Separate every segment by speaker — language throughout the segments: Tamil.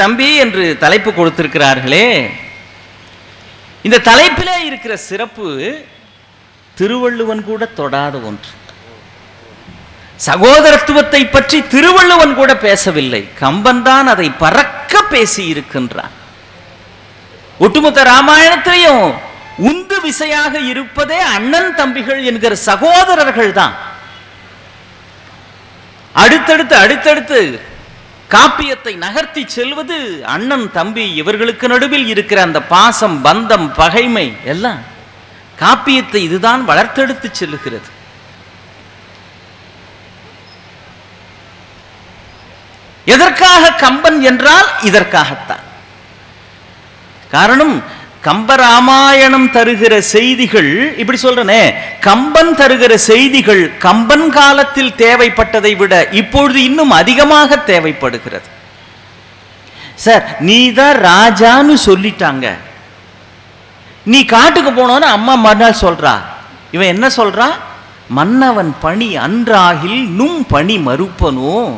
Speaker 1: தம்பி என்று தலைப்பு கொடுத்திருக்கிறார்களே இந்த தலைப்பிலே இருக்கிற சிறப்பு திருவள்ளுவன் கூட தொடாத ஒன்று சகோதரத்துவத்தை பற்றி திருவள்ளுவன் கூட பேசவில்லை கம்பன்தான் அதை பறக்க பேசி இருக்கின்றான் ஒட்டுமொத்த ராமாயணத்திலையும் உந்து விசையாக இருப்பதே அண்ணன் தம்பிகள் என்கிற சகோதரர்கள் தான் அடுத்தடுத்து அடுத்தடுத்து காப்பியத்தை நகர்த்தி செல்வது அண்ணன் தம்பி இவர்களுக்கு நடுவில் இருக்கிற அந்த பாசம் பந்தம் பகைமை எல்லாம் காப்பியத்தை இதுதான் வளர்த்தெடுத்து செல்லுகிறது எதற்காக கம்பன் என்றால் இதற்காகத்தான் காரணம் கம்பராமாயணம் தருகிற செய்திகள் இப்படி சொல்றனே கம்பன் தருகிற செய்திகள் கம்பன் காலத்தில் தேவைப்பட்டதை விட இப்பொழுது இன்னும் அதிகமாக தேவைப்படுகிறது சார் நீ தான் ராஜான்னு சொல்லிட்டாங்க நீ காட்டுக்கு போனோன்னு அம்மா மறுநாள் சொல்றா இவன் என்ன சொல்றா மன்னவன் பணி அன்றாகில் நும் பணி மறுப்பனும்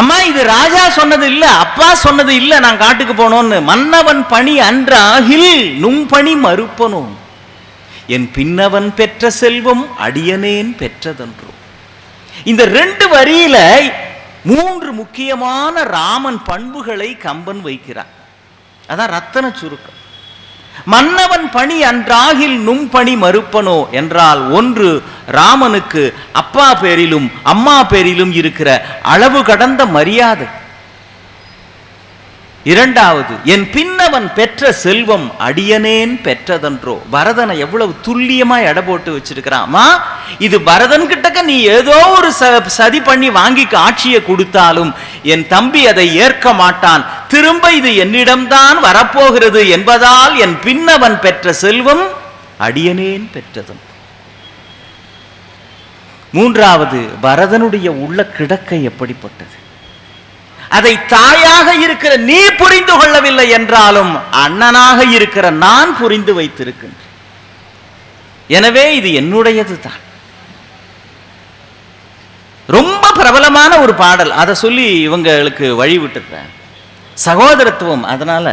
Speaker 1: அம்மா இது ராஜா சொன்னது இல்ல அப்பா சொன்னது இல்ல நான் காட்டுக்கு போனோம்னு மன்னவன் பணி அன்றாகில் நும் பணி மறுப்பனும் என் பின்னவன் பெற்ற செல்வம் அடியனேன் பெற்றதென்றும் இந்த ரெண்டு வரியில மூன்று முக்கியமான ராமன் பண்புகளை கம்பன் வைக்கிறான் அதான் ரத்தன சுருக்கம் மன்னவன் பணி அன்றாகில் நும் பணி மறுப்பனோ என்றால் ஒன்று ராமனுக்கு அப்பா பேரிலும் அம்மா பேரிலும் இருக்கிற அளவு கடந்த மரியாதை இரண்டாவது என் பின்னவன் பெற்ற செல்வம் அடியனேன் பெற்றதன்றோ பரதனை எவ்வளவு துல்லியமா எடை போட்டு வச்சிருக்கிறாமா இது பரதன் கிட்டக்க நீ ஏதோ ஒரு சதி பண்ணி வாங்கி காட்சியை கொடுத்தாலும் என் தம்பி அதை ஏற்க மாட்டான் திரும்ப இது என்னிடம்தான் வரப்போகிறது என்பதால் என் பின்னவன் பெற்ற செல்வம் அடியனேன் பெற்றதன் மூன்றாவது பரதனுடைய உள்ள கிடக்கை எப்படிப்பட்டது அதை தாயாக இருக்கிற நீ புரிந்து கொள்ளவில்லை என்றாலும் அண்ணனாக இருக்கிற நான் புரிந்து வைத்திருக்கின்றேன் எனவே இது என்னுடையது தான் ரொம்ப பிரபலமான ஒரு பாடல் அதை சொல்லி இவங்களுக்கு வழிவிட்டுருக்கேன் சகோதரத்துவம் அதனால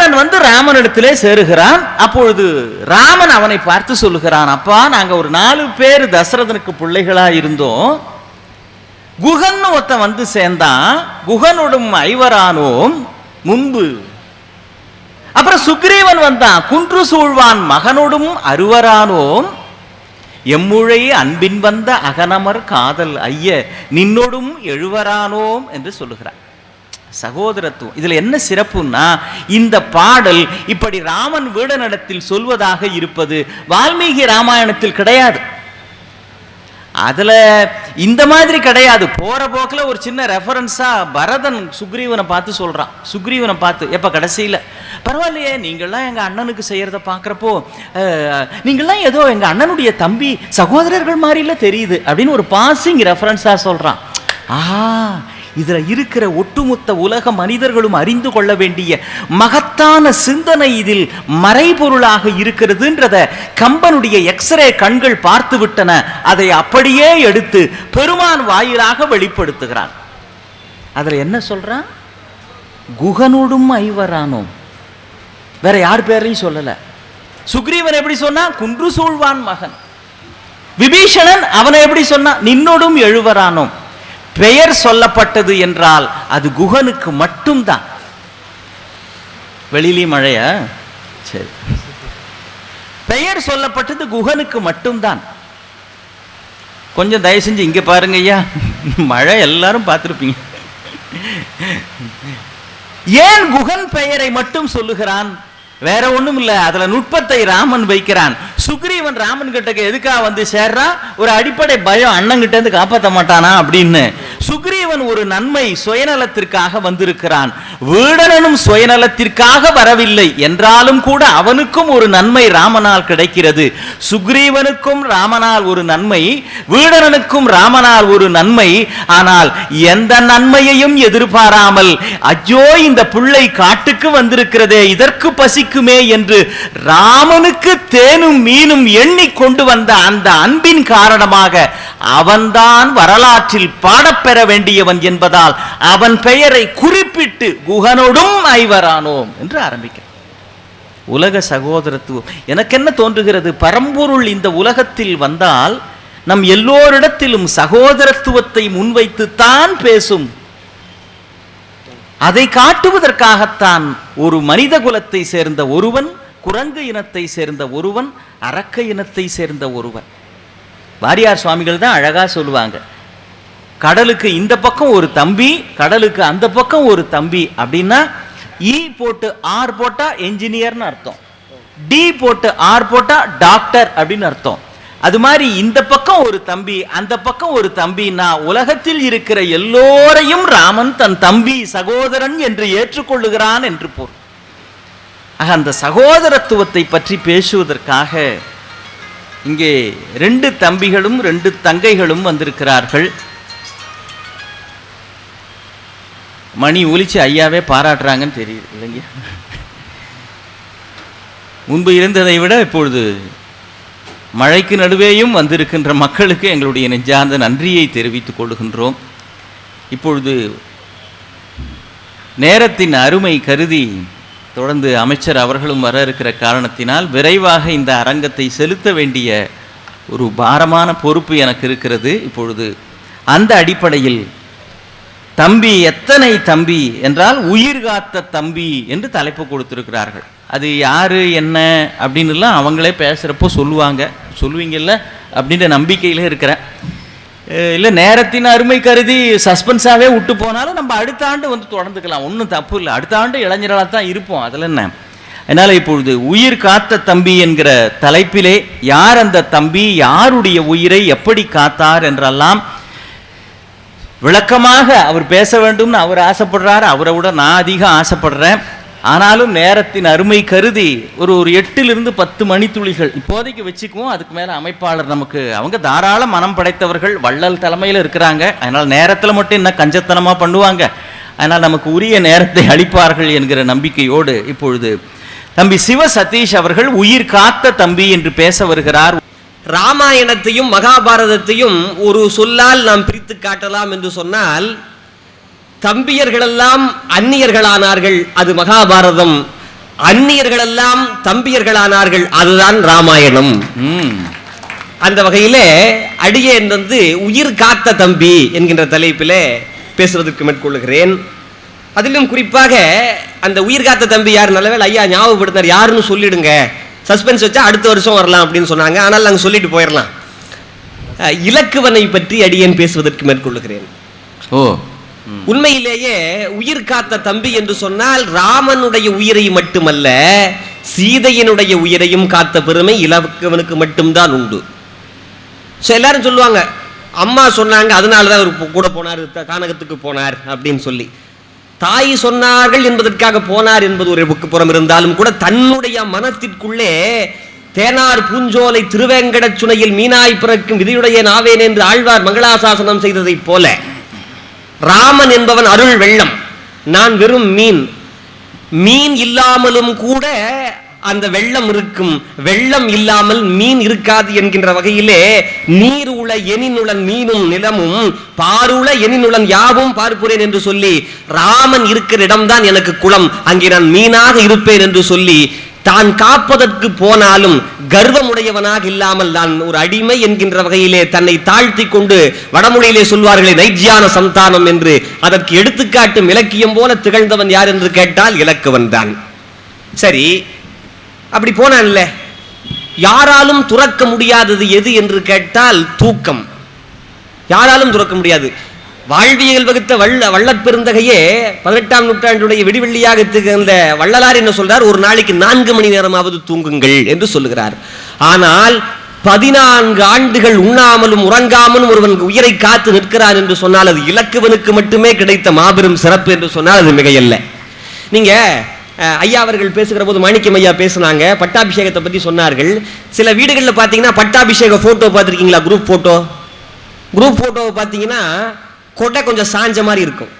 Speaker 1: ராவணன் வந்து ராமனிடத்திலே சேருகிறான் அப்பொழுது ராமன் அவனை பார்த்து சொல்லுகிறான் அப்பா நாங்கள் ஒரு நாலு பேர் தசரதனுக்கு பிள்ளைகளாக இருந்தோம் குகன் ஒருத்தன் வந்து சேர்ந்தான் குகனுடும் ஐவரானோம் முன்பு அப்புறம் சுக்ரீவன் வந்தான் குன்று சூழ்வான் மகனோடும் அருவரானோம் எம்முழை அன்பின் வந்த அகனமர் காதல் ஐய நின்னோடும் எழுவரானோம் என்று சொல்லுகிறான் சகோதரத்துவம் இதில் என்ன சிறப்புன்னா இந்த பாடல் இப்படி ராமன் வீடனிடத்தில் சொல்வதாக இருப்பது வால்மீகி ராமாயணத்தில் கிடையாது அதில் இந்த மாதிரி கிடையாது போகிற போக்கில் ஒரு சின்ன ரெஃபரன்ஸாக பரதன் சுக்ரீவனை பார்த்து சொல்கிறான் சுக்ரீவனை பார்த்து எப்போ கடைசியில் பரவாயில்லையே நீங்கள்லாம் எங்கள் அண்ணனுக்கு செய்கிறத பார்க்குறப்போ நீங்கள்லாம் ஏதோ எங்கள் அண்ணனுடைய தம்பி சகோதரர்கள் மாதிரில தெரியுது அப்படின்னு ஒரு பாசிங் ரெஃபரன்ஸாக சொல்கிறான் ஆ இதில் இருக்கிற ஒட்டுமொத்த உலக மனிதர்களும் அறிந்து கொள்ள வேண்டிய மகத்தான சிந்தனை இதில் மறைபொருளாக இருக்கிறதுன்றத கம்பனுடைய எக்ஸ்ரே கண்கள் பார்த்து விட்டன அதை அப்படியே எடுத்து பெருமான் வாயிலாக வெளிப்படுத்துகிறான் அதில் என்ன சொல்கிறான் குகனோடும் ஐவரானோம் வேற யார் பேரையும் சொல்லலை சுக்ரீவன் எப்படி சொன்னா குன்று சூழ்வான் மகன் விபீஷணன் அவனை எப்படி சொன்னா நின்னோடும் எழுவரானோம் பெயர் சொல்லப்பட்டது என்றால் அது குகனுக்கு மட்டும்தான் வெளியிலேயும் மழைய சரி பெயர் சொல்லப்பட்டது குகனுக்கு மட்டும்தான் கொஞ்சம் தயவு செஞ்சு இங்கே பாருங்க ஐயா மழை எல்லாரும் பார்த்துருப்பீங்க ஏன் குகன் பெயரை மட்டும் சொல்லுகிறான் வேற ஒன்றும் இல்லை அதில் நுட்பத்தை ராமன் வைக்கிறான் சுக்ரீவன் ராமன் கிட்டக்கு எதுக்காக வந்து சேர்றான் ஒரு அடிப்படை பயம் அண்ணன் கிட்ட இருந்து காப்பாற்ற மாட்டானா அப்படின்னு சுக்ரீவன் ஒரு நன்மை சுயநலத்திற்காக வந்திருக்கிறான் வீடனும் சுயநலத்திற்காக வரவில்லை என்றாலும் கூட அவனுக்கும் ஒரு நன்மை ராமனால் கிடைக்கிறது சுக்ரீவனுக்கும் ராமனால் ஒரு நன்மை வீடனனுக்கும் ராமனால் ஒரு நன்மை ஆனால் எந்த நன்மையையும் எதிர்பாராமல் அஜோ இந்த பிள்ளை காட்டுக்கு வந்திருக்கிறதே இதற்கு பசிக்குமே என்று ராமனுக்கு தேனும் மீனும் எண்ணி கொண்டு வந்த அந்த அன்பின் காரணமாக அவன்தான் வரலாற்றில் பாடப்பெற வேண்டியவன் என்பதால் அவன் பெயரை குறிப்பிட்டு குகனோடும் ஐவரானோம் என்று ஆரம்பிக்க உலக சகோதரத்துவம் எனக்கு என்ன தோன்றுகிறது பரம்பொருள் இந்த உலகத்தில் வந்தால் நம் எல்லோரிடத்திலும் சகோதரத்துவத்தை முன்வைத்துத்தான் பேசும் அதை காட்டுவதற்காகத்தான் ஒரு மனித குலத்தை சேர்ந்த ஒருவன் குரங்கு இனத்தை சேர்ந்த ஒருவன் அரக்க இனத்தை சேர்ந்த ஒருவன் வாரியார் சுவாமிகள் தான் அழகாக சொல்லுவாங்க கடலுக்கு இந்த பக்கம் ஒரு தம்பி கடலுக்கு அந்த பக்கம் ஒரு தம்பி அப்படின்னா இ e போட்டு ஆர் போட்டா என்ஜினியர்னு அர்த்தம் டி போட்டு ஆர் போட்டா டாக்டர் அப்படின்னு அர்த்தம் அது மாதிரி இந்த பக்கம் ஒரு தம்பி அந்த பக்கம் ஒரு தம்பின்னா உலகத்தில் இருக்கிற எல்லோரையும் ராமன் தன் தம்பி சகோதரன் என்று ஏற்றுக்கொள்ளுகிறான் என்று பொருள் ஆக அந்த சகோதரத்துவத்தை பற்றி பேசுவதற்காக இங்கே ரெண்டு தம்பிகளும் ரெண்டு தங்கைகளும் வந்திருக்கிறார்கள் மணி ஒலிச்சு ஐயாவே பாராட்டுறாங்கன்னு தெரியுது இல்லைங்க முன்பு இருந்ததை விட இப்பொழுது மழைக்கு நடுவேயும் வந்திருக்கின்ற மக்களுக்கு எங்களுடைய நெஞ்சார்ந்த நன்றியை தெரிவித்துக் கொள்கின்றோம் இப்பொழுது நேரத்தின் அருமை கருதி தொடர்ந்து அமைச்சர் அவர்களும் வர இருக்கிற காரணத்தினால் விரைவாக இந்த அரங்கத்தை செலுத்த வேண்டிய ஒரு பாரமான பொறுப்பு எனக்கு இருக்கிறது இப்பொழுது அந்த அடிப்படையில் தம்பி எத்தனை தம்பி என்றால் உயிர் காத்த தம்பி என்று தலைப்பு கொடுத்திருக்கிறார்கள் அது யார் என்ன அப்படின்னுலாம் அவங்களே பேசுகிறப்போ சொல்லுவாங்க சொல்லுவீங்கல்ல அப்படின்ற நம்பிக்கையிலே இருக்கிறேன் இல்லை நேரத்தின் அருமை கருதி சஸ்பென்ஸாகவே விட்டு போனாலும் நம்ம அடுத்த ஆண்டு வந்து தொடர்ந்துக்கலாம் ஒன்றும் தப்பு இல்லை அடுத்த ஆண்டு இளைஞர்களாக தான் இருப்போம் அதில் என்ன அதனால் இப்பொழுது உயிர் காத்த தம்பி என்கிற தலைப்பிலே யார் அந்த தம்பி யாருடைய உயிரை எப்படி காத்தார் என்றெல்லாம் விளக்கமாக அவர் பேச வேண்டும்னு அவர் ஆசைப்படுறாரு அவரை விட நான் அதிகம் ஆசைப்படுறேன் ஆனாலும் நேரத்தின் அருமை கருதி ஒரு ஒரு எட்டிலிருந்து பத்து மணித்துளிகள் இப்போதைக்கு வச்சுக்குவோம் அதுக்கு மேலே அமைப்பாளர் நமக்கு அவங்க தாராள மனம் படைத்தவர்கள் வள்ளல் தலைமையில் இருக்கிறாங்க அதனால் நேரத்தில் மட்டும் என்ன கஞ்சத்தனமாக பண்ணுவாங்க அதனால் நமக்கு உரிய நேரத்தை அளிப்பார்கள் என்கிற நம்பிக்கையோடு இப்பொழுது தம்பி சிவ சதீஷ் அவர்கள் உயிர் காத்த தம்பி என்று பேச வருகிறார் ராமாயணத்தையும் மகாபாரதத்தையும் ஒரு சொல்லால் நாம் பிரித்து காட்டலாம் என்று சொன்னால் தம்பியர்களெல்லாம் அந்நியர்களானார்கள் அது மகாபாரதம் அந்நியர்களெல்லாம் தம்பியர்களானார்கள் அதுதான் ராமாயணம் அந்த வகையில் அடியேன் வந்து உயிர் காத்த தம்பி என்கின்ற தலைப்பில் பேசுவதற்கு மேற்கொள்ளுகிறேன் அதிலும் குறிப்பாக அந்த உயிர் காத்த தம்பி யார் நல்லவேல் ஐயா ஞாபகப்படுத்தினார் யாருன்னு சொல்லிடுங்க சஸ்பென்ஸ் வச்சா அடுத்த வருஷம் வரலாம் அப்படின்னு சொன்னாங்க ஆனால் நாங்கள் சொல்லிட்டு போயிடலாம் இலக்குவனை பற்றி அடியேன் பேசுவதற்கு மேற்கொள்ளுகிறேன் ஓ உண்மையிலேயே உயிர் காத்த தம்பி என்று சொன்னால் ராமனுடைய உயிரை மட்டுமல்ல சீதையினுடைய உயிரையும் காத்த பெருமை இலக்கவனுக்கு மட்டும்தான் உண்டு ஸோ எல்லாரும் சொல்லுவாங்க அம்மா சொன்னாங்க அதனால தான் அவர் கூட போனார் கானகத்துக்கு போனார் அப்படின்னு சொல்லி தாய் சொன்னார்கள் என்பதற்காக போனார் என்பது ஒரு புறம் இருந்தாலும் கூட தன்னுடைய மனத்திற்குள்ளே தேனார் பூஞ்சோலை திருவேங்கடச் சுனையில் மீனாய் பிறக்கும் விதியுடைய நாவேன் என்று ஆழ்வார் மங்களாசாசனம் செய்ததைப் போல ராமன் என்பவன் அருள் வெள்ளம் நான் வெறும் மீன் மீன் இல்லாமலும் கூட அந்த வெள்ளம் இருக்கும் வெள்ளம் இல்லாமல் மீன் இருக்காது என்கின்ற வகையிலே நீர் உள எனினுடன் மீனும் நிலமும் பாருள எனினுடன் யாவும் பார்க்கிறேன் என்று சொல்லி ராமன் இருக்கிற இடம்தான் எனக்கு குளம் அங்கே நான் மீனாக இருப்பேன் என்று சொல்லி தான் காப்பதற்கு போனாலும் கர்வமுடையவனாக இல்லாமல் தான் ஒரு அடிமை என்கின்ற வகையிலே தன்னை தாழ்த்தி கொண்டு வடமொழியிலே சொல்வார்களே நைஜியான சந்தானம் என்று அதற்கு எடுத்துக்காட்டும் இலக்கியம் போல திகழ்ந்தவன் யார் என்று கேட்டால் இலக்குவன் தான் சரி அப்படி போனான்ல யாராலும் துறக்க முடியாதது எது என்று கேட்டால் தூக்கம் யாராலும் துறக்க முடியாது வாழ்வியல் வகுத்த வள்ள வள்ளப்பெருந்தகையே பதினெட்டாம் நூற்றாண்டுடைய விடிவெள்ளியாக திகழ்ந்த வள்ளலார் என்ன சொல்றார் ஒரு நாளைக்கு நான்கு மணி நேரமாவது தூங்குங்கள் என்று சொல்லுகிறார் ஆனால் பதினான்கு ஆண்டுகள் உண்ணாமலும் உறங்காமலும் ஒருவன் உயிரை காத்து நிற்கிறான் என்று சொன்னால் அது இலக்குவனுக்கு மட்டுமே கிடைத்த மாபெரும் சிறப்பு என்று சொன்னால் அது மிகையல்ல நீங்க ஐயா அவர்கள் பேசுகிற போது மாணிக்கம் ஐயா பேசுனாங்க பட்டாபிஷேகத்தை பற்றி சொன்னார்கள் சில வீடுகளில் பார்த்தீங்கன்னா பட்டாபிஷேக ஃபோட்டோ பார்த்துருக்கீங்களா குரூப் ஃபோட்டோ குரூப் ஃபோட்டோவை பார்த்தீங்கன்னா கொடை கொஞ்சம் சாஞ்ச மாதிரி இருக்கும்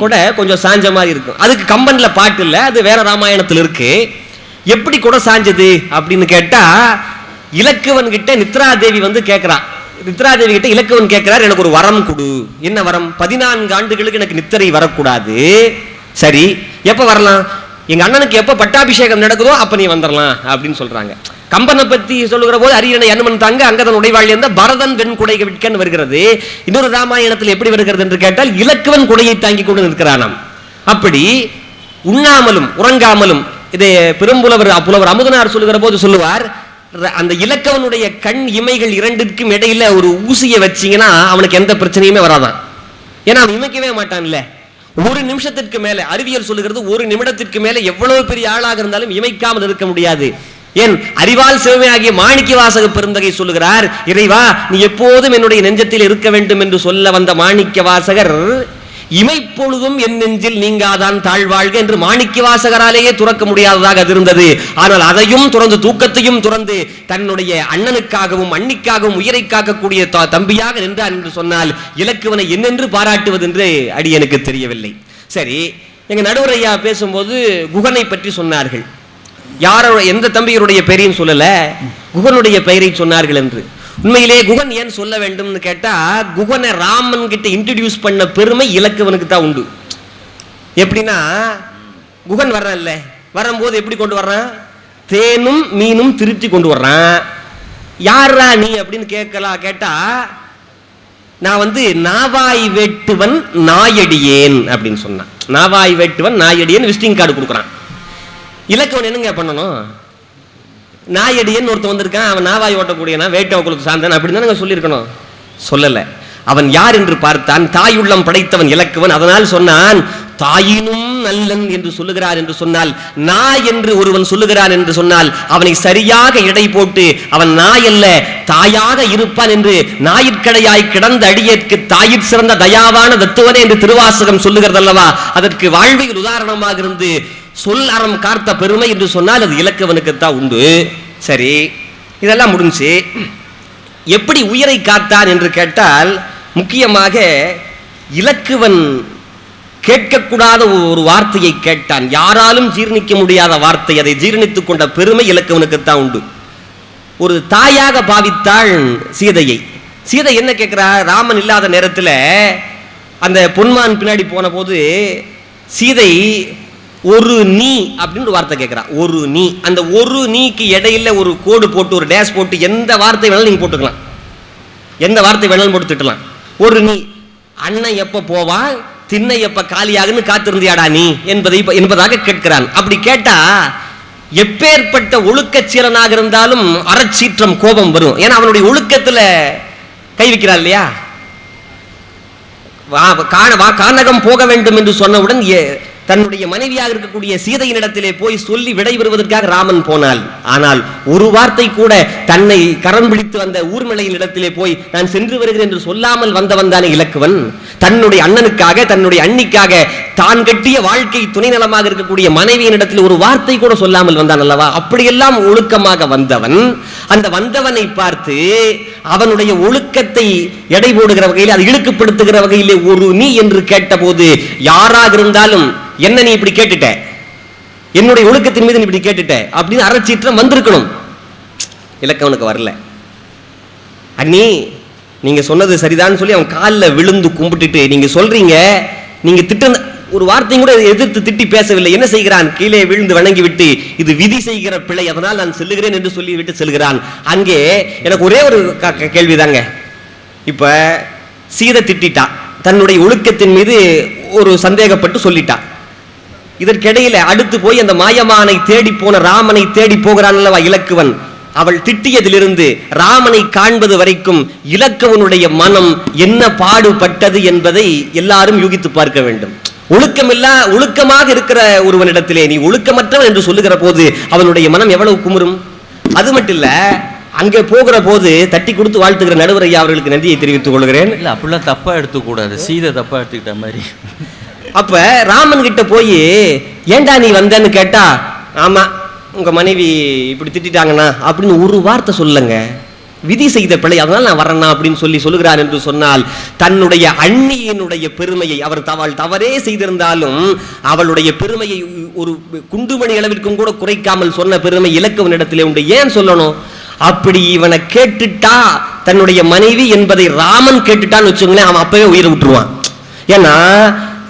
Speaker 1: கொடை கொஞ்சம் சாஞ்ச மாதிரி இருக்கும் அதுக்கு கம்பனில் பாட்டு இல்லை அது வேற ராமாயணத்தில் இருக்கு எப்படி கொடை சாஞ்சது அப்படின்னு கேட்டால் இலக்குவன் கிட்ட நித்ராதேவி வந்து கேட்குறான் நித்ராதேவி கிட்ட இலக்குவன் கேட்கிறார் எனக்கு ஒரு வரம் கொடு என்ன வரம் பதினான்கு ஆண்டுகளுக்கு எனக்கு நித்திரை வரக்கூடாது சரி எப்போ வரலாம் எங்கள் அண்ணனுக்கு எப்போ பட்டாபிஷேகம் நடக்குதோ அப்போ நீ வந்துடலாம் அப்படின்னு சொல்கிறாங்க கம்பனை பத்தி சொல்லுகிற போது அரியணை அனுமன் தாங்க அங்கதன் உடைவாழ் இருந்த பரதன் வெண் குடை விற்கன்னு வருகிறது இன்னொரு ராமாயணத்தில் எப்படி வருகிறது என்று கேட்டால் இலக்குவன் குடையை தாங்கி கொண்டு நிற்கிறானாம் அப்படி உண்ணாமலும் உறங்காமலும் இதை பெரும்புலவர் புலவர் அமுதனார் சொல்லுகிற போது சொல்லுவார் அந்த இலக்கவனுடைய கண் இமைகள் இரண்டிற்கும் இடையில ஒரு ஊசியை வச்சிங்கன்னா அவனுக்கு எந்த பிரச்சனையுமே வராதான் ஏன்னா அவன் இமைக்கவே மாட்டான்ல ஒரு நிமிஷத்திற்கு மேல அறிவியல் சொல்லுகிறது ஒரு நிமிடத்திற்கு மேல எவ்வளவு பெரிய ஆளாக இருந்தாலும் இமைக்காமல் இருக்க முடியாது என் அறிவால் சிவமையாகிய மாணிக்க வாசக பெருந்தகை சொல்லுகிறார் இறைவா நீ எப்போதும் என்னுடைய நெஞ்சத்தில் இருக்க வேண்டும் என்று சொல்ல வந்த மாணிக்க வாசகர் இமைப்பொழுதும் என் நெஞ்சில் நீங்காதான் தாழ்வாழ்க என்று மாணிக்க வாசகராலேயே துறக்க முடியாததாக அது இருந்தது ஆனால் அதையும் துறந்து தூக்கத்தையும் துறந்து தன்னுடைய அண்ணனுக்காகவும் அன்னிக்காகவும் உயிரை காக்கக்கூடிய தம்பியாக நின்றார் என்று சொன்னால் இலக்குவனை என்னென்று பாராட்டுவது என்று அடி எனக்கு தெரியவில்லை சரி எங்க நடுவரையா பேசும்போது குகனை பற்றி சொன்னார்கள் யாரோட எந்த தம்பியருடைய பெயரையும் சொல்லல குகனுடைய பெயரை சொன்னார்கள் என்று உண்மையிலே குகன் ஏன் சொல்ல வேண்டும்னு கேட்டா குகனை ராமன் கிட்ட இன்ட்ரடியூஸ் பண்ண பெருமை இலக்குவனுக்கு தான் உண்டு எப்படின்னா குகன் வர்றான் இல்ல வரும்போது எப்படி கொண்டு வர்றான் தேனும் மீனும் திருப்தி கொண்டு வர்றான் யாரா நீ அப்படின்னு கேட்கலாம் கேட்டா நான் வந்து நாவாய் வேட்டுவன் நாயடியேன் அப்படின்னு சொன்னான் நாவாய் வேட்டுவன் நாயடியேன்னு விசிட்டிங் கார்டு கொடுக்குறான் இலக்கவன் என்னங்க பண்ணணும் நாயடியன்னு ஒருத்தன் வந்திருக்கான் அவன் நாவாய் ஓட்டக்கூடியனா வேட்டை உங்களுக்கு சார்ந்தன் அப்படின்னு தான் சொல்லியிருக்கணும் சொல்லலை அவன் யார் என்று பார்த்தான் தாயுள்ளம் படைத்தவன் இலக்குவன் அதனால் சொன்னான் தாயினும் நல்லன் என்று சொல்லுகிறார் என்று சொன்னால் நாய் என்று ஒருவன் சொல்லுகிறான் என்று சொன்னால் அவனை சரியாக இடை போட்டு அவன் நாய் அல்ல தாயாக இருப்பான் என்று நாயிற்கடையாய் கிடந்த அடியற்கு தாயிற் சிறந்த தயாவான தத்துவனே என்று திருவாசகம் சொல்லுகிறது அல்லவா அதற்கு வாழ்வையில் உதாரணமாக இருந்து சொல் அறம் கார்த்த பெருமை என்று சொன்னால் அது இலக்கவனுக்கு தான் உண்டு சரி இதெல்லாம் முடிஞ்சு எப்படி உயிரை காத்தான் என்று கேட்டால் முக்கியமாக இலக்குவன் கேட்கக்கூடாத ஒரு வார்த்தையை கேட்டான் யாராலும் ஜீர்ணிக்க முடியாத வார்த்தை அதை ஜீர்ணித்துக் கொண்ட பெருமை இலக்குவனுக்குத்தான் உண்டு ஒரு தாயாக பாவித்தாள் சீதையை சீதை என்ன கேட்கிறா ராமன் இல்லாத நேரத்தில் அந்த பொன்மான் பின்னாடி போன போது சீதை ஒரு நீ அப்படின்னு ஒரு வார்த்தை கேட்குறா ஒரு நீ அந்த ஒரு நீக்கு இடையில ஒரு கோடு போட்டு ஒரு டேஸ் போட்டு எந்த வார்த்தை வேணாலும் நீங்கள் போட்டுக்கலாம் எந்த வார்த்தை வேணாலும் போட்டு திட்டலாம் ஒரு நீ அண்ணன் எப்போ போவா திண்ணை எப்போ காலியாகுன்னு காத்திருந்தியாடா நீ என்பதை என்பதாக கேட்கிறான் அப்படி கேட்டா எப்பேற்பட்ட ஒழுக்க சீரனாக இருந்தாலும் அறச்சீற்றம் கோபம் வரும் ஏன்னா அவனுடைய ஒழுக்கத்தில் கை வைக்கிறான் இல்லையா காண கானகம் போக வேண்டும் என்று சொன்னவுடன் தன்னுடைய மனைவியாக இருக்கக்கூடிய சீதையினிடத்திலே போய் சொல்லி விடைபெறுவதற்காக ராமன் போனால் ஆனால் ஒரு வார்த்தை கூட தன்னை கரம் பிடித்து வந்த ஊர்மலையின் இடத்திலே போய் நான் சென்று வருகிறேன் என்று சொல்லாமல் வந்தவன் தானே இலக்குவன் தன்னுடைய அண்ணனுக்காக தன்னுடைய அண்ணிக்காக தான் கட்டிய வாழ்க்கை துணை நலமாக இருக்கக்கூடிய மனைவியின் இடத்தில் ஒரு வார்த்தை கூட சொல்லாமல் வந்தான் அல்லவா அப்படியெல்லாம் ஒழுக்கமாக வந்தவன் அந்த வந்தவனை பார்த்து அவனுடைய ஒழுக்கத்தை எடை போடுகிற வகையில் அதை இழுக்குப்படுத்துகிற வகையிலே ஒரு நீ என்று கேட்டபோது யாராக இருந்தாலும் என்ன நீ இப்படி கேட்டுட்ட என்னுடைய ஒழுக்கத்தின் மீது நீ இப்படி கேட்டுட்ட அப்படின்னு அறச்சீற்றம் வந்திருக்கணும் இலக்கவனுக்கு வரல அண்ணி நீங்க சொன்னது சரிதான்னு சொல்லி அவன் காலில் விழுந்து கும்பிட்டுட்டு நீங்க சொல்றீங்க நீங்க திட்டம் ஒரு வார்த்தையும் கூட எதிர்த்து திட்டி பேசவில்லை என்ன செய்கிறான் கீழே விழுந்து வணங்கிவிட்டு இது விதி செய்கிற பிள்ளை அதனால் நான் செல்லுகிறேன் என்று சொல்லிவிட்டு செல்கிறான் அங்கே எனக்கு ஒரே ஒரு கேள்வி தாங்க இப்போ சீதை திட்டான் தன்னுடைய ஒழுக்கத்தின் மீது ஒரு சந்தேகப்பட்டு சொல்லிட்டான் இதற்கிடையில அடுத்து போய் அந்த மாயமானை தேடி போன ராமனை தேடி போகிறான் அல்லவா இலக்குவன் அவள் திட்டியதிலிருந்து ராமனை காண்பது வரைக்கும் இலக்கவனுடைய மனம் என்ன பாடுபட்டது என்பதை எல்லாரும் யூகித்து பார்க்க வேண்டும் ஒழுக்கமில்லா ஒழுக்கமாக இருக்கிற ஒருவனிடத்திலே நீ ஒழுக்கமற்றவன் என்று சொல்லுகிற போது அவனுடைய மனம் எவ்வளவு குமுறும் அது மட்டும் இல்ல அங்கே போகிற போது தட்டி கொடுத்து வாழ்த்துகிற நடுவர் ஐயா அவர்களுக்கு நன்றியை தெரிவித்துக் கொள்கிறேன் இல்லை அப்படிலாம் தப்பா எடுத்துக்கூடாது சீதை தப்பா எடுத்துக்கிட்ட மாதிரி அப்ப ராமன் கிட்ட போய் ஏண்டா நீ வந்தேன்னு கேட்டா ஆமா உங்க மனைவி இப்படி திட்டாங்கண்ணா அப்படின்னு ஒரு வார்த்தை சொல்லுங்க விதி செய்த பிழை அதனால் நான் வரேன்னா அப்படின்னு சொல்லி சொல்லுகிறார் என்று சொன்னால் தன்னுடைய அண்ணியினுடைய பெருமையை அவர் தவால் தவறே செய்திருந்தாலும் அவளுடைய பெருமையை ஒரு குண்டுமணி அளவிற்கும் கூட குறைக்காமல் சொன்ன பெருமை இடத்திலே உண்டு ஏன் சொல்லணும் அப்படி இவனை கேட்டுட்டா தன்னுடைய மனைவி என்பதை ராமன் கேட்டுட்டான்னு வச்சுங்களேன் அவன் அப்பவே உயிரை விட்டுருவான் ஏன்னா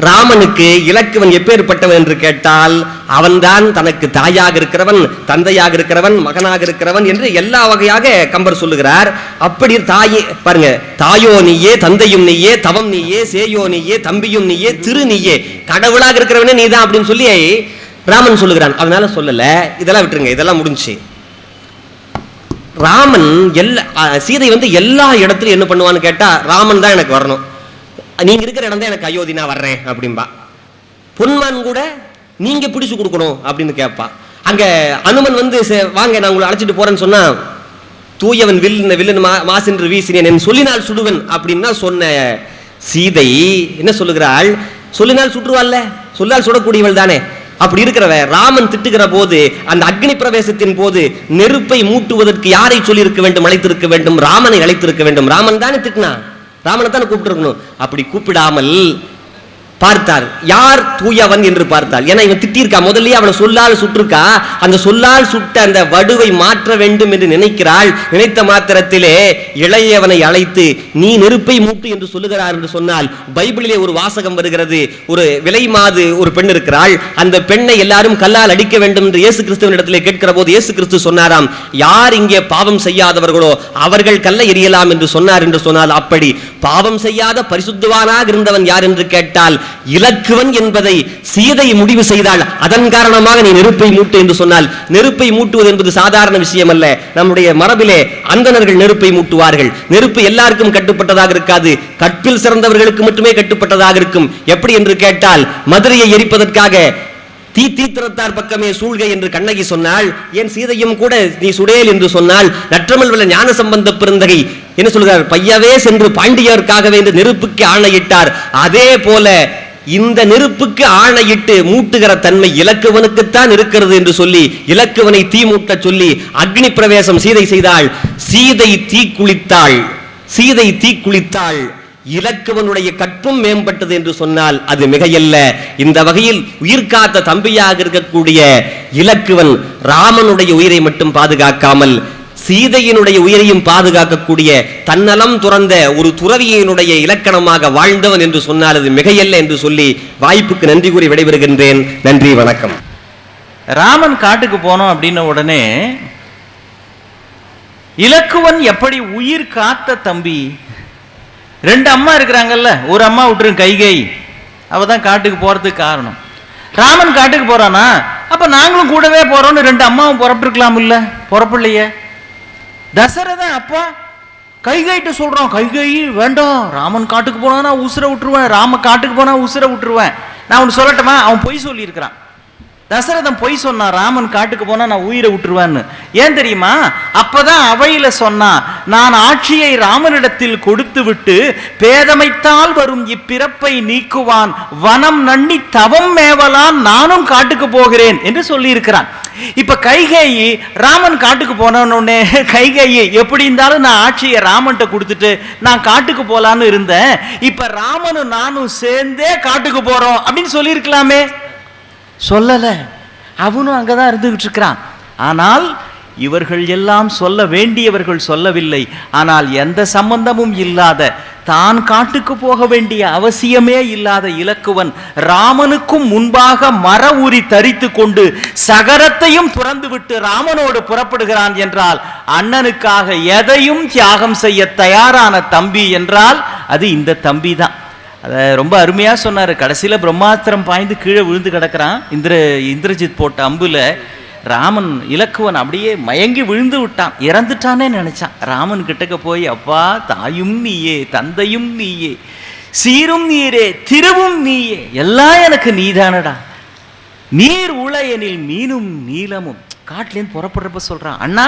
Speaker 1: ராமனுக்கு இலக்குவன் எப்பேற்பட்டவன் என்று கேட்டால் அவன்தான் தனக்கு தாயாக இருக்கிறவன் தந்தையாக இருக்கிறவன் மகனாக இருக்கிறவன் என்று எல்லா வகையாக கம்பர் சொல்லுகிறார் அப்படி தாயே பாருங்க தாயோ நீயே தந்தையும் நீயே தவம் நீயே சேயோ நீயே தம்பியும் நீயே திரு நீயே கடவுளாக இருக்கிறவனே நீ தான் அப்படின்னு சொல்லி ராமன் சொல்லுகிறான் அதனால சொல்லல இதெல்லாம் விட்டுருங்க இதெல்லாம் முடிஞ்சு ராமன் எல்லா சீதை வந்து எல்லா இடத்துலையும் என்ன பண்ணுவான்னு கேட்டா ராமன் தான் எனக்கு வரணும் நீங்க இருக்கிற இடம் தான் எனக்கு அயோத்தி நான் வர்றேன் அப்படின்பா பொன்மான் கூட நீங்க பிடிச்சு கொடுக்கணும் அப்படின்னு கேட்பா அங்க அனுமன் வந்து வாங்க நான் உங்களை அழைச்சிட்டு போறேன்னு சொன்னா தூயவன் வில்லு வில்லன் மாசென்று வீசினேன் என் சொல்லினால் சுடுவன் அப்படின்னா சொன்ன சீதை என்ன சொல்லுகிறாள் சொல்லினால் சுற்றுவாள்ல சொல்லால் சுடக்கூடியவள் தானே அப்படி இருக்கிறவ ராமன் திட்டுகிற போது அந்த அக்னி பிரவேசத்தின் போது நெருப்பை மூட்டுவதற்கு யாரை சொல்லியிருக்க வேண்டும் அழைத்திருக்க வேண்டும் ராமனை அழைத்திருக்க வேண்டும் ராமன் தானே திட்டினான் ராமனை தானே கூப்பிட்டுருக்கணும் அப்படி கூப்பிடாமல் பார்த்தார் யார் தூயவன் என்று பார்த்தார் ஏன்னா இவன் திட்டிருக்கா முதல்லயே அவளை சொல்லால் சுட்டிருக்கா அந்த சொல்லால் சுட்ட அந்த வடுவை மாற்ற வேண்டும் என்று நினைக்கிறாள் நினைத்த மாத்திரத்திலே இளையவனை அழைத்து நீ நெருப்பை மூட்டு என்று சொல்லுகிறார் என்று சொன்னால் பைபிளிலே ஒரு வாசகம் வருகிறது ஒரு விலை மாது ஒரு பெண் இருக்கிறாள் அந்த பெண்ணை எல்லாரும் கல்லால் அடிக்க வேண்டும் என்று இயேசு கிறிஸ்துவனிடத்திலே கேட்கிற போது இயேசு கிறிஸ்து சொன்னாராம் யார் இங்கே பாவம் செய்யாதவர்களோ அவர்கள் கல்லை எரியலாம் என்று சொன்னார் என்று சொன்னால் அப்படி பாவம் செய்யாத பரிசுத்துவானாக இருந்தவன் யார் என்று கேட்டால் இலக்குவன் என்பதை சீதை முடிவு செய்தால் அதன் காரணமாக நீ நெருப்பை மூட்டு என்று சொன்னால் நெருப்பை மூட்டுவது என்பது சாதாரண விஷயம் அல்ல நம்முடைய மரபிலே அந்தனர்கள் நெருப்பை மூட்டுவார்கள் நெருப்பு எல்லாருக்கும் கட்டுப்பட்டதாக இருக்காது கற்பில் சிறந்தவர்களுக்கு மட்டுமே கட்டுப்பட்டதாக இருக்கும் எப்படி என்று கேட்டால் மதுரையை எரிப்பதற்காக தீ தீத்திரத்தார் பக்கமே சூழ்கை என்று கண்ணகி சொன்னால் என் சீதையும் கூட நீ சுடேல் என்று சொன்னால் நற்றமல் வல்ல ஞான சம்பந்த பிறந்தகை என்ன சொல்கிறார் பையவே சென்று பாண்டியருக்காகவே இந்த நெருப்புக்கு ஆணையிட்டார் அதே போல இந்த நெருப்புக்கு ஆணையிட்டு மூட்டுகிற தன்மை இலக்குவனுக்குத்தான் இருக்கிறது என்று சொல்லி இலக்குவனை தீ மூட்ட சொல்லி அக்னி பிரவேசம் சீதை செய்தாள் சீதை தீ குளித்தாள் சீதை தீ குளித்தாள் இலக்குவனுடைய கற்பும் மேம்பட்டது என்று சொன்னால் அது மிகையல்ல இந்த வகையில் உயிர் காத்த தம்பியாக இருக்கக்கூடிய இலக்குவன் ராமனுடைய உயிரை மட்டும் பாதுகாக்காமல் சீதையினுடைய உயிரையும் பாதுகாக்கக்கூடிய தன்னலம் துறந்த ஒரு துறவியினுடைய இலக்கணமாக வாழ்ந்தவன் என்று சொன்னால் அது மிகையல்ல என்று சொல்லி வாய்ப்புக்கு நன்றி கூறி விடைபெறுகின்றேன் நன்றி வணக்கம் ராமன் காட்டுக்கு போனோம் அப்படின்ன உடனே இலக்குவன் எப்படி உயிர் காத்த தம்பி ரெண்டு அம்மா இருக்கிறாங்கல்ல ஒரு அம்மா விட்டுரும் கைகை அவ தான் காட்டுக்கு போறதுக்கு காரணம் ராமன் காட்டுக்கு போறானா அப்ப நாங்களும் கூடவே போறோம்னு ரெண்டு அம்மாவும் புறப்பட்டுருக்கலாம் இல்ல புறப்பில்லையே தசரதன் அப்பா கைகைட்டு சொல்கிறான் கைகை வேண்டாம் ராமன் காட்டுக்கு போனால் நான் உசுரை விட்டுருவேன் ராம காட்டுக்கு போனால் உசுரை விட்டுருவேன் நான் ஒன்று சொல்லட்டுமா அவன் பொய் சொல்லியிருக்கிறான் தசரதன் பொய் சொன்னான் ராமன் காட்டுக்கு போனால் நான் உயிரை விட்டுருவேன்னு ஏன் தெரியுமா அப்போதான் அவையில் சொன்னான் நான் ஆட்சியை ராமனிடத்தில் கொடுத்து விட்டு பேதமைத்தால் வரும் இப்பிறப்பை நீக்குவான் வனம் நன்னி தவம் மேவலான் நானும் காட்டுக்கு போகிறேன் என்று சொல்லியிருக்கிறான் இப்போ கைகேயி ராமன் காட்டுக்கு போனோன்னே கைகேயி எப்படி இருந்தாலும் நான் ஆட்சியை ராமன்கிட்ட கொடுத்துட்டு நான் காட்டுக்கு போகலான்னு இருந்தேன் இப்போ ராமனும் நானும் சேர்ந்தே காட்டுக்கு போகிறோம் அப்படின்னு சொல்லியிருக்கலாமே சொல்லலை அவனும் அங்கதான் இருந்துகிட்டு இருக்கிறான் ஆனால் இவர்கள் எல்லாம் சொல்ல வேண்டியவர்கள் சொல்லவில்லை ஆனால் எந்த சம்பந்தமும் இல்லாத தான் காட்டுக்கு போக வேண்டிய அவசியமே இல்லாத இலக்குவன் ராமனுக்கும் முன்பாக மர உரி தரித்து கொண்டு சகரத்தையும் துறந்துவிட்டு ராமனோடு புறப்படுகிறான் என்றால் அண்ணனுக்காக எதையும் தியாகம் செய்ய தயாரான தம்பி என்றால் அது இந்த தம்பி தான் அதை ரொம்ப அருமையாக சொன்னார் கடைசியில் பிரம்மாஸ்திரம் பாய்ந்து கீழே விழுந்து கிடக்கிறான் இந்திர இந்திரஜித் போட்ட அம்புல ராமன் இலக்குவன் அப்படியே மயங்கி விழுந்து விட்டான் இறந்துட்டானே நினச்சான் ராமன் கிட்டக்க போய் அப்பா தாயும் நீயே தந்தையும் நீயே சீரும் நீரே திருவும் நீயே எல்லாம் எனக்கு நீதானடா நீர் உளையனில் மீனும் நீளமும் காட்டிலேருந்து புறப்படுறப்ப சொல்கிறான் அண்ணா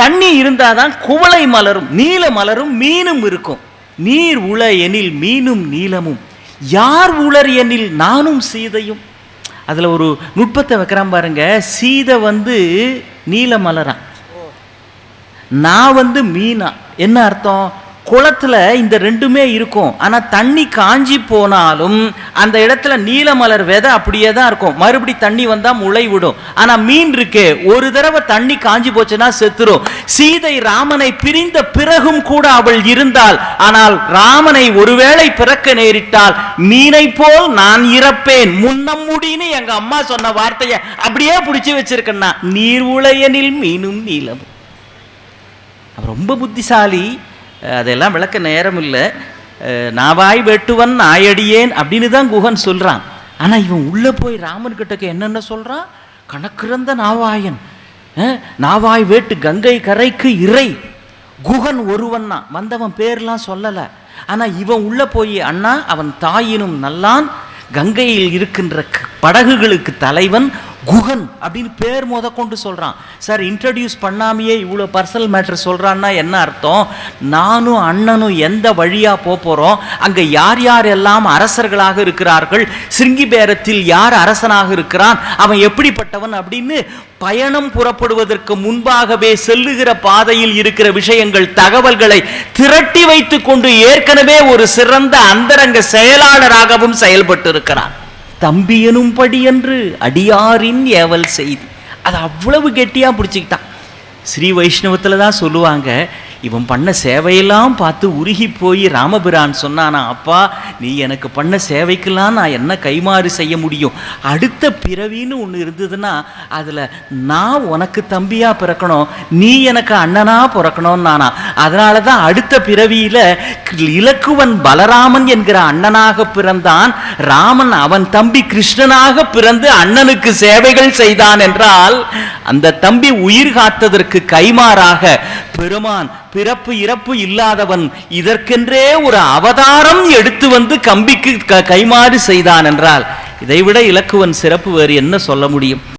Speaker 1: தண்ணி இருந்தாதான் குவளை மலரும் நீல மலரும் மீனும் இருக்கும் நீர் உள எனில் மீனும் நீளமும் யார் உளர் எனில் நானும் சீதையும் அதில் ஒரு நுட்பத்தை வைக்கிறான் பாருங்க சீதை வந்து நீல மலரான் நான் வந்து மீனா என்ன அர்த்தம் குளத்தில் இந்த ரெண்டுமே இருக்கும் ஆனால் தண்ணி காஞ்சி போனாலும் அந்த இடத்துல நீலமலர் விதை அப்படியே தான் இருக்கும் மறுபடி தண்ணி வந்தால் முளை விடும் ஆனால் மீன் இருக்கே ஒரு தடவை தண்ணி காஞ்சி போச்சுன்னா செத்துரும் சீதை ராமனை பிரிந்த பிறகும் கூட அவள் இருந்தாள் ஆனால் ராமனை ஒருவேளை பிறக்க நேரிட்டால் மீனை போல் நான் இறப்பேன் முன்னம் முடினு எங்க அம்மா சொன்ன வார்த்தையை அப்படியே பிடிச்சி வச்சிருக்கேன்னா நீர் உளையனில் மீனும் நீளம் ரொம்ப புத்திசாலி அதெல்லாம் விளக்க நேரம் இல்லை நாவாய் வெட்டுவன் நாயடியேன் அப்படின்னு தான் குகன் சொல்கிறான் ஆனால் இவன் உள்ளே போய் ராமன் கிட்டக்க என்னென்ன சொல்கிறான் கணக்கிறந்த நாவாயன் நாவாய் வேட்டு கங்கை கரைக்கு இறை குகன் ஒருவண்ணா வந்தவன் பேர்லாம் சொல்லலை ஆனால் இவன் உள்ளே போய் அண்ணா அவன் தாயினும் நல்லான் கங்கையில் இருக்கின்ற படகுகளுக்கு தலைவன் குகன் அப்படின்னு பேர் முத கொண்டு சொல்கிறான் சார் இன்ட்ரடியூஸ் பண்ணாமையே இவ்வளோ பர்சனல் மேட்ரு சொல்கிறான்னா என்ன அர்த்தம் நானும் அண்ணனும் எந்த வழியாக போக போகிறோம் அங்கே யார் யார் எல்லாம் அரசர்களாக இருக்கிறார்கள் சிங்கி பேரத்தில் யார் அரசனாக இருக்கிறான் அவன் எப்படிப்பட்டவன் அப்படின்னு பயணம் புறப்படுவதற்கு முன்பாகவே செல்லுகிற பாதையில் இருக்கிற விஷயங்கள் தகவல்களை திரட்டி வைத்துக்கொண்டு ஏற்கனவே ஒரு சிறந்த அந்தரங்க செயலாளராகவும் செயல்பட்டு இருக்கிறான் படி என்று அடியாரின் ஏவல் செய்தி அதை அவ்வளவு கெட்டியாக பிடிச்சிக்கிட்டான் ஸ்ரீ வைஷ்ணவத்தில் தான் சொல்லுவாங்க இவன் பண்ண சேவையெல்லாம் பார்த்து உருகி போய் ராமபிரான் சொன்னானா அப்பா நீ எனக்கு பண்ண சேவைக்கெல்லாம் நான் என்ன கைமாறு செய்ய முடியும் அடுத்த பிறவின்னு ஒன்று இருந்ததுன்னா அதில் நான் உனக்கு தம்பியாக பிறக்கணும் நீ எனக்கு அண்ணனாக பிறக்கணும் நானா அதனால தான் அடுத்த பிறவியில் இலக்குவன் பலராமன் என்கிற அண்ணனாக பிறந்தான் ராமன் அவன் தம்பி கிருஷ்ணனாக பிறந்து அண்ணனுக்கு சேவைகள் செய்தான் என்றால் அந்த தம்பி உயிர் காத்ததற்கு கைமாறாக பெருமான் பிறப்பு இறப்பு இல்லாதவன் இதற்கென்றே ஒரு அவதாரம் எடுத்து வந்து கம்பிக்கு கைமாறு செய்தான் என்றால் இதைவிட இலக்குவன் சிறப்பு வேறு என்ன சொல்ல முடியும்